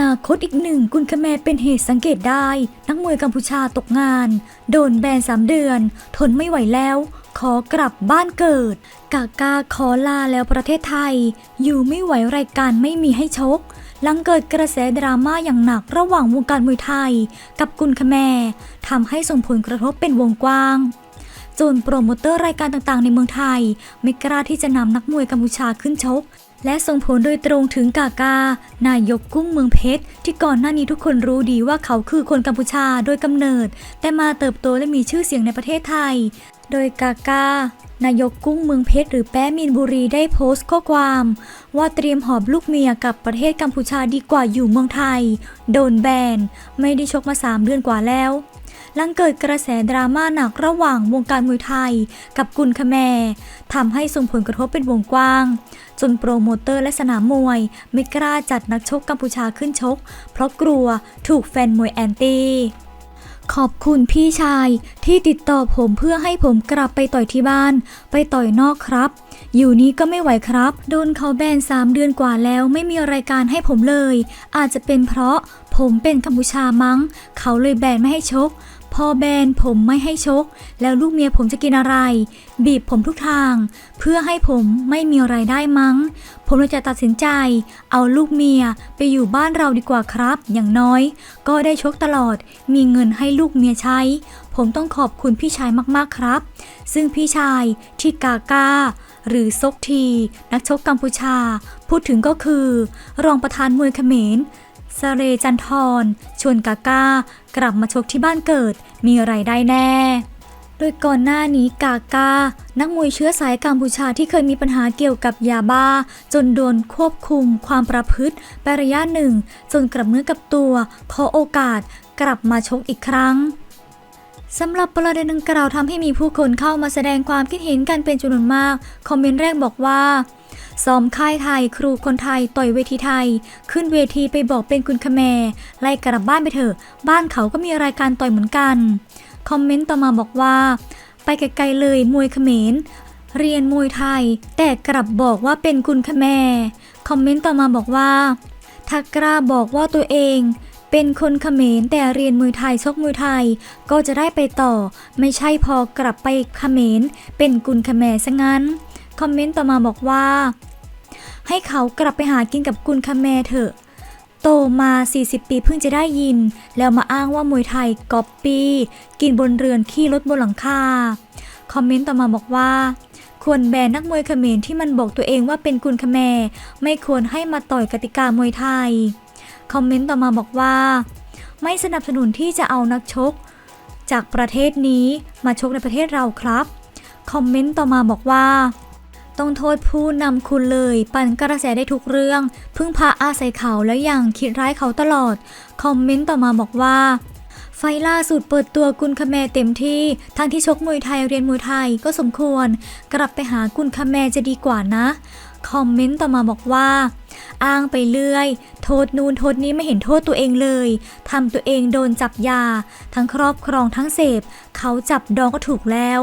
นาคตอีกหนึ่งกุนคแมเป็นเหตุสังเกตได้ นักมวยกัมพูชาตกงาน โดนแบนสามเดือน ทนไม่ไหวแล้ว ขอกลับบ้านเกิด กากาขอลาแล้วประเทศไทย อยู่ไม่ไหวรายการไม่มีให้ชกหลังเกิดกระแสดราม่าอย่างหนักระหว่างวงการมวยไทย กับกุนคแมทำให้ส่งผลกระทบเป็นวงกว้างจนโปรโมเตอร์รายการต่างๆ ในเมืองไทย ไม่กล้าที่จะนำนักมวยกัมพูชาขึ้นชก และส่งผลโดยตรงถึงกากา นายกกุ้งเมืองเพชร ที่ก่อนหน้านี้ทุกคนรู้ดีว่าเขาคือคนกัมพูชาโดยกำเนิด แต่มาเติบโตและมีชื่อเสียงในประเทศไทย โดยกากานายกกุ้งเมืองเพชรหรือแป้มินบุรีได้โพสต์ข้อความ ว่าเตรียมหอบลูกเมียกับประเทศกัมพูชาดีกว่าอยู่เมืองไทย โดนแบน ไม่ได้ชกมา 3 เดือนกว่าแล้ว หลังเกิดกระแสดราม่าหนักระหว่างวงการมวยไทย กับกุนคแมทำให้ส่งผลกระทบเป็นวงกว้าง จนโปรโมเตอร์และสนามมวย ไม่กล้าจัดนักชกกัมพูชาขึ้นชก เพราะกลัวถูกแฟนมวยแอนตี้ขอบคุณพี่ชายที่ติดต่อผมเพื่อให้ผมกลับไปต่อยที่บ้าน ไปต่อยนอกครับ อยู่นี้ก็ไม่ไหวครับ โดนเขาแบน3เดือนกว่าแล้วไม่มีรายการให้ผมเลย อาจจะเป็นเพราะผมเป็นกัมพูชามั้ง เขาเลยแบนไม่ให้ชก พอแบนผมไม่ให้ชก แล้วลูกเมียผมจะกินอะไร บีบผมทุกทาง เพื่อให้ผมไม่มีไรายได้มั้ง ผมเลยจะตัดสินใจ เอาลูกเมียไปอยู่บ้านเราดีกว่าครับ อย่างน้อย ก็ได้ชกตลอด มีเงินให้ลูกเมียใช้ ผมต้องขอบคุณพี่ชายมากๆครับ ซึ่งพี่ชายที่กากาหรือซกที นักชกกัมพูชา พูดถึงก็คือ รองประธานมวยเขมร สเรจันทรชวนกากากลับมาชกที่บ้านเกิด มีไรายได้แน่ โดยก่อนหน้านี้กากานักมวยเชื้อสายกัมพูชาที่เคยมีปัญหาเกี่ยวกับยาบ้า จนโดนควบคุมความประพฤติไประยะหนึ่ง จนกลับเนื้อกลับตัว ขอโอกาสกลับมาชกอีกครั้งสำหรับประเด็นดังกล่าวทำให้มีผู้คนเข้ามาแสดงความคิดเห็นกันเป็นจำนวนมาก คอมเมนต์แรกบอกว่า ซ้อมค่ายไทย ครูคนไทย ต่อยเวทีไทย ขึ้นเวทีไปบอกเป็นคุณคแมไล่กลับบ้านไปเถอะ บ้านเขาก็มีรายการต่อยเหมือนกัน คอมเมนต์ต่อมาบอกว่า ไปไกลๆเลยมวยเขมรเรียนมวยไทย แต่กลับบอกว่าเป็นคุณคแมคอมเมนต์ต่อมาบอกว่าถ้ากล้าบอกว่าตัวเองเป็นคนเขมรแต่เรียนมวยไทยชกมวยไทย ก็จะได้ไปต่อ ไม่ใช่พอกลับไปเขมรเป็นกุนเขมรซะงั้น คอมเมนต์ต่อมาบอกว่า ให้เขากลับไปหากินกับกุนเขมเถอะ โตมา 40 ปีเพิ่งจะได้ยิน แล้วมาอ้างว่ามวยไทยก๊อปปี้ กินบนเรือนขี้รถบนหลังคา คอมเมนต์ต่อมาบอกว่าควรแบนนักมวยเขมรที่มันบอกตัวเองว่าเป็นกุนเขมไม่ควรให้มาต่อยกติกามวยไทย คอมเมนต์ต่อมาบอกว่า ไม่สนับสนุนที่จะเอานักชก จากประเทศนี้มาชกในประเทศเราครับ คอมเมนต์ต่อมาบอกว่า ต้องโทษผู้นำคุณเลย ปั่นกระแสได้ทุกเรื่อง พึ่งพาอาศัยเขาแล้วอย่างคิดร้ายเขาตลอด คอมเมนต์ต่อมาบอกว่า ไฟล่าสุดเปิดตัวกุนคาแมเต็มที่ทั้งที่ชกมวยไทยเรียนมวยไทยก็สมควร กลับไปหากุนคาแมจะดีกว่านะ คอมเมนต์ต่อมาบอกว่า อ้างไปเรื่อย โทษนูนโทษนี้ไม่เห็นโทษตัวเองเลยทำตัวเองโดนจับยา ทั้งครอบครองทั้งเสพ เขาจับดองก็ถูกแล้ว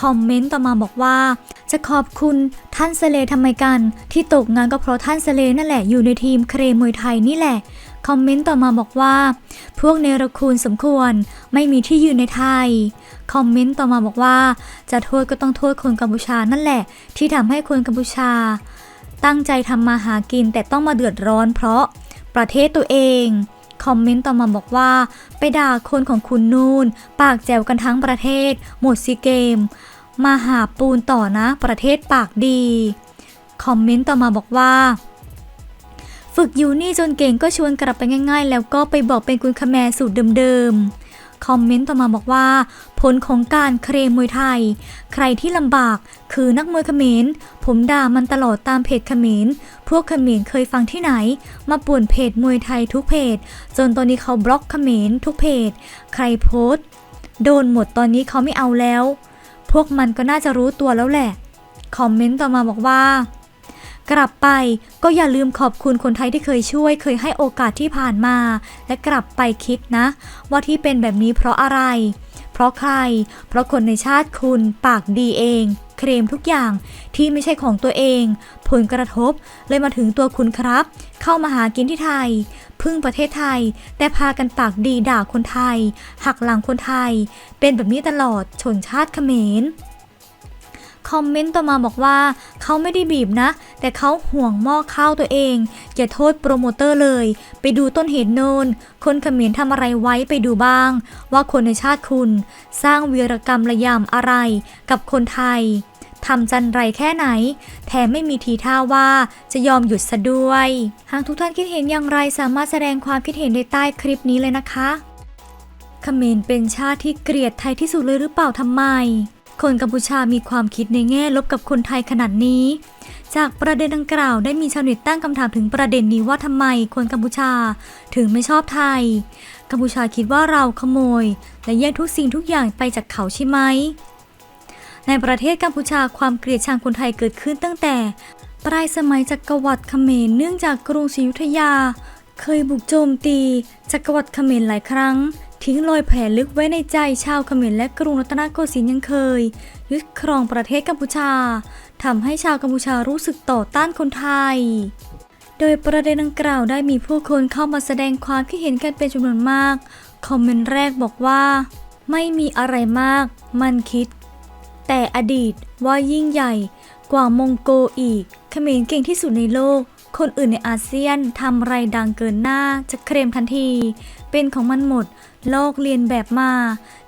คอมเมนต์ต่อมาบอกว่า จะขอบคุณท่านเสเลทำไมกัน ที่ตกงานก็เพราะท่านเสเลนั่นแหละอยู่ในทีมเครมวยไทยนี่แหละคอมเมนต์ต่อมาบอกว่า พวกเนรคูณสมควรไม่มีที่ยืนในไทย คอมเมนต์ต่อมาบอกว่า จะโทษก็ต้องโทษคนกัมพูชานั่นแหละ ที่ทำให้คนกัมพูชา ตั้งใจทำมาหากินแต่ต้องมาเดือดร้อนเพราะประเทศตัวเอง คอมเมนต์ต่อมาบอกว่า ไปด่าคนของคุณนูนปากแจวกันทั้งประเทศ หมดซีเกม มาหาปูนต่อนะ ประเทศปากดี คอมเมนต์ต่อมาบอกว่า ฝึกอยู่นี่จนเก่งก็ชวนกลับไปง่าย ๆ แล้วก็ไปบอกเป็นกุณคแมสูตรเดิมๆ คอมเมนต์ต่อมาบอกว่า ผลของการเครมมวยไทย ใครที่ลำบากคือนักมวยเขมร ผมด่ามันตลอดตามเพจเขมร พวกเขมรเคยฟังที่ไหน มาป่วนเพจมวยไทยทุกเพจ จนตอนนี้เขาบล็อกเขมรทุกเพจ ใครโพสต์ โดนหมดตอนนี้เขาไม่เอาแล้ว พวกมันก็น่าจะรู้ตัวแล้วแหละ คอมเมนต์ต่อมาบอกว่า กลับไปก็อย่าลืมขอบคุณคนไทยที่เคยช่วย เคยให้โอกาสที่ผ่านมา และกลับไปคิดนะ ว่าที่เป็นแบบนี้เพราะอะไร เพราะใคร เพราะคนในชาติคุณปากดีเอง เคลมทุกอย่างที่ไม่ใช่ของตัวเอง ผลกระทบเลยมาถึงตัวคุณครับ เข้ามาหากินที่ไทย พึ่งประเทศไทย แต่พากันปากดีด่าคนไทย หักหลังคนไทย เป็นแบบนี้ตลอดชนชาติเขมร คอมเมนต์ต่อมาบอกว่าเขาไม่ได้บีบนะ แต่เขาห่วงหม้อข้าวตัวเอง อย่าโทษโปรโมเตอร์เลย ไปดูต้นเหตุโนนคนเขมรทำอะไรไว้ไปดูบ้าง ว่าคนในชาติคุณ สร้างวีรกรรมระยำอะไรกับคนไทยทำจันไรแค่ไหน แถมไม่มีทีท่าว่าจะยอมหยุดซะด้วย หากทุกท่านคิดเห็นอย่างไรสามารถแสดงความคิดเห็นในใต้คลิปนี้เลยนะคะเขมรเป็นชาติที่เกลียดไทยที่สุดเลยหรือเปล่าทำไม คนกัมพูชามีความคิดในแง่ลบกับคนไทยขนาดนี้ จากประเด็นดังกล่าวได้มีชาวเน็ตตั้งคำถามถึงประเด็นนี้ว่าทำไมคนกัมพูชาถึงไม่ชอบไทย กัมพูชาคิดว่าเราขโมย และแย่งทุกสิ่งทุกอย่างไปจากเขาใช่ไหม ในประเทศกัมพูชาความเกลียดชังคนไทยเกิดขึ้นตั้งแต่ปลายสมัยจักรวรรดิเขมรเนื่องจากกรุงศรีอยุธยา เคยบุกโจมตีจักรวรรดิเขมรหลายครั้ง ทิ้งรอยแผลลึกไว้ในใจชาวเขมรและกรุงรัตนโกสินทร์ยังเคย ยึดครองประเทศกัมพูชาทำให้ชาวกัมพูชารู้สึกต่อต้านคนไทย โดยประเด็นดังกล่าวได้มีผู้คนเข้ามาแสดงความคิดเห็นกันเป็นจำนวนมาก คอมเมนต์แรกบอกว่า ไม่มีอะไรมาก มันคิด แต่อดีตว่ายิ่งใหญ่กว่ามองโกอีกเขมรเก่งที่สุดในโลก คนอื่นในอาเซียนทำไรดังเกินหน้าจะเคลมทันที เป็นของมันหมด โลกเรียนแบบมา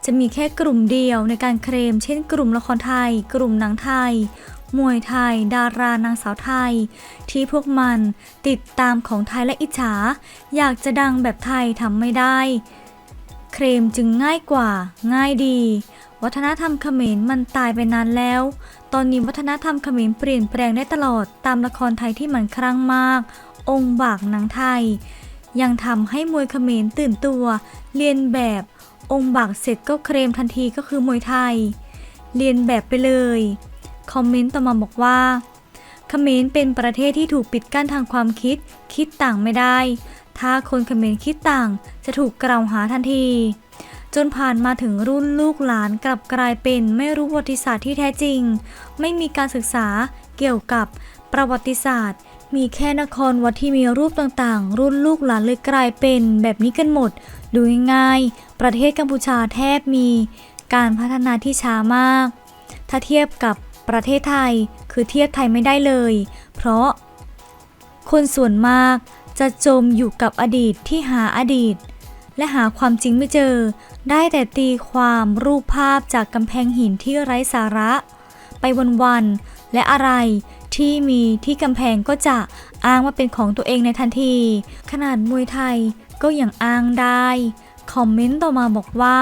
จะมีแค่กลุ่มเดียวในการเคลม เช่น กลุ่มละครไทย กลุ่มหนังไทย มวยไทย ดารานางสาวไทย ที่พวกมันติดตามของไทยและอิจฉา อยากจะดังแบบไทยทำไม่ได้ เคลมจึงง่ายกว่า ง่ายดี วัฒนธรรมเขมรมันตายไปนานแล้ว ตอนนี้วัฒนธรรมเขมรเปลี่ยนแปลงได้ตลอดตามละครไทยที่มันครั้งมาก องค์บากหนังไทย ยังทำให้มวยเขมรตื่นตัว เรียนแบบ องค์บากเสร็จก็เคลมทันทีก็คือมวยไทย เรียนแบบไปเลย คอมเมนต์ต่อมาบอกว่าเขมรเป็นประเทศที่ถูกปิดกั้นทางความคิด คิดต่างไม่ได้ ถ้าคนเขมรคิดต่างจะถูกกล่าวหาทันที นผ่านมาถึงรุ่นลูกหลานกลับกลายเป็นไม่รู้ประวัติศาสตร์ที่แท้จริง ไม่มีการศึกษาเกี่ยวกับประวัติศาสตร์ มีแค่นครวัดที่มีรูปต่างๆ รุ่นลูกหลานเลยกลายเป็นแบบนี้กันหมด ดูง่ายๆประเทศกัมพูชาแทบมีการพัฒนาที่ช้ามาก ถ้าเทียบกับประเทศไทยคือเทียบไทยไม่ได้เลย เพราะคนส่วนมากจะจมอยู่กับอดีตที่หาอดีต และหาความจริงไม่เจอ ได้แต่ตีความรูปภาพจากกำแพงหินที่ไร้สาระ ไปวันๆและอะไรที่มีที่กำแพงก็จะอ้างว่าเป็นของตัวเองในทันที ขนาดมวยไทยก็ยังอ้างได้ คอมเมนต์ต่อมาบอกว่า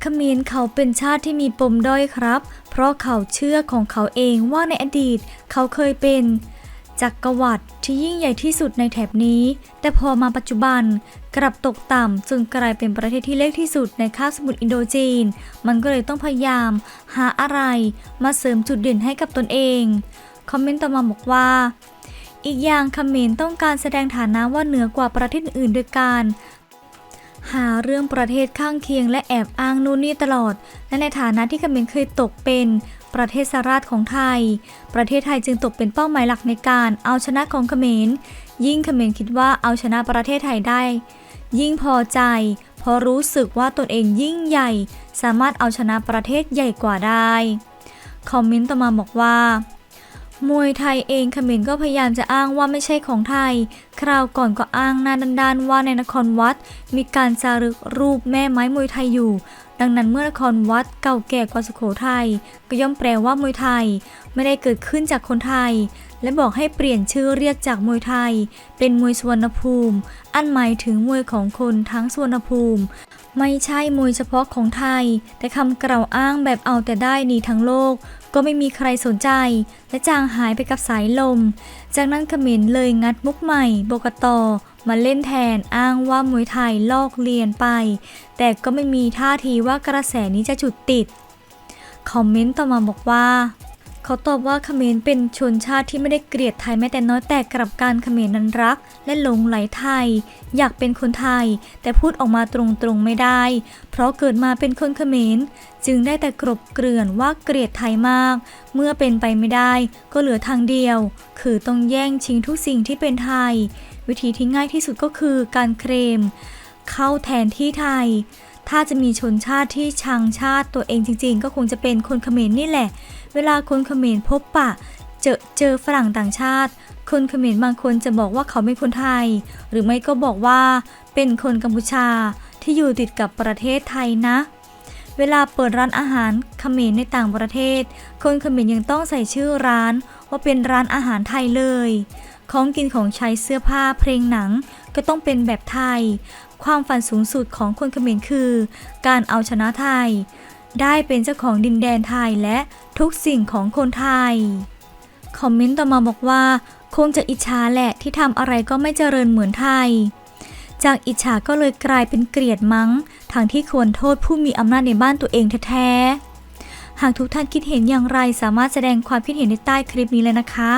เขมรเขาเป็นชาติที่มีปมด้อยครับ เพราะเขาเชื่อของเขาเองว่าในอดีตเขาเคยเป็น จักรวรรดิที่ยิ่งใหญ่ที่สุดในแถบนี้ แต่พอมาปัจจุบันกลับตกต่ำจนกลายเป็นประเทศที่เล็กที่สุดในคาบสมุทรอินโดจีน มันก็เลยต้องพยายาม หาอะไรมาเสริมจุดเด่นให้กับตนเอง คอมเมนต์ต่อมาบอกว่า อีกอย่างเขมรต้องการแสดงฐานะว่าเหนือกว่าประเทศอื่นๆโดยการหาเรื่องประเทศข้างเคียงและแอบอ้างนู่นนี่ตลอด และในฐานะที่คเขมรเคยตกเป็น ประเทศสาราชของไทย ประเทศไทยจึงตกเป็นเป้าหมายหลักในการเอาชนะของเขมร ยิ่งเขมรคิดว่าเอาชนะประเทศไทยได้ ยิ่งพอใจ เพราะรู้สึกว่าตนเองยิ่งใหญ่ สามารถเอาชนะประเทศใหญ่กว่าได้ คอมเมนต์ต่อมาบอกว่ามวยไทยเองเขมรก็พยายามจะอ้างว่าไม่ใช่ของไทย คราวก่อนก็อ้างหน้าด้านๆว่าในนครวัด มีการจารึกรูปแม่ไม้มวยไทยอยู่ ดังนั้นเมื่อนครวัดเก่าแก่กว่าสุโขทัยก็ย่อมแปลว่ามวยไทย ไม่ได้เกิดขึ้นจากคนไทย และบอกให้เปลี่ยนชื่อเรียกจากมวยไทย เป็นมวยสวนภูมิ อันหมายถึงมวยของคนทั้งสวนภูมิ ไม่ใช่มวยเฉพาะของไทย แต่คำกล่าวอ้างแบบเอาแต่ได้นี่ทั้งโลก ก็ไม่มีใครสนใจ และจางหายไปกับสายลม จากนั้นเขมรเลยงัดมุกใหม่โบกตอ มาเล่นแทนอ้างว่ามวยไทยลอกเลียนไป แต่ก็ไม่มีท่าทีว่ากระแสนี้จะจุดติด คอมเมนต์ต่อมาบอกว่า เขาตอบว่าเขมรเป็นชนชาติที่ไม่ได้เกลียดไทยแม้แต่น้อยแต่กลับการเขมรนั้นรัก และหลงไหลไทย อยากเป็นคนไทย แต่พูดออกมาตรงๆไม่ได้ เพราะเกิดมาเป็นคนเขมรจึงได้แต่กรบเกลื่อนว่าเกลียดไทยมาก เมื่อเป็นไปไม่ได้ ก็เหลือทางเดียว คือต้องแย่งชิงทุกสิ่งที่เป็นไทย วิธีที่ง่ายที่สุดก็คือการเคลมเข้าแทนที่ไทย ถ้าจะมีชนชาติที่ชังชาติตัวเองจริง ๆ ก็คงจะเป็นคนเขมรนี่แหละ เวลาคนเขมรพบปะ เจอเจอฝรั่งต่างชาติ คนเขมรบางคนจะบอกว่าเขาเป็นคนไทย หรือไม่ก็บอกว่า เป็นคนกัมพูชาที่อยู่ติดกับประเทศไทยนะเวลาเปิดร้านอาหารเขมรในต่างประเทศ คนเขมรยังต้องใส่ชื่อร้านว่าเป็นร้านอาหารไทยเลย ของกินของใช้เสื้อผ้าเพลงหนังก็ต้องเป็นแบบไทย ความฝันสูงสุดของคนเขมรคือ การเอาชนะไทย ได้เป็นเจ้าของดินแดนไทยและทุกสิ่งของคนไทย คอมเมนต์ต่อมาบอกว่า คงจะอิจฉาแหละที่ทำอะไรก็ไม่เจริญเหมือนไทย จากอิจฉาก็เลยกลายเป็นเกลียดมั้งทางที่ควรโทษผู้มีอำนาจในบ้านตัวเองแท้ๆหากทุกท่านคิดเห็นอย่างไรสามารถแสดงความคิดเห็นในใต้คลิปนี้เลยนะคะ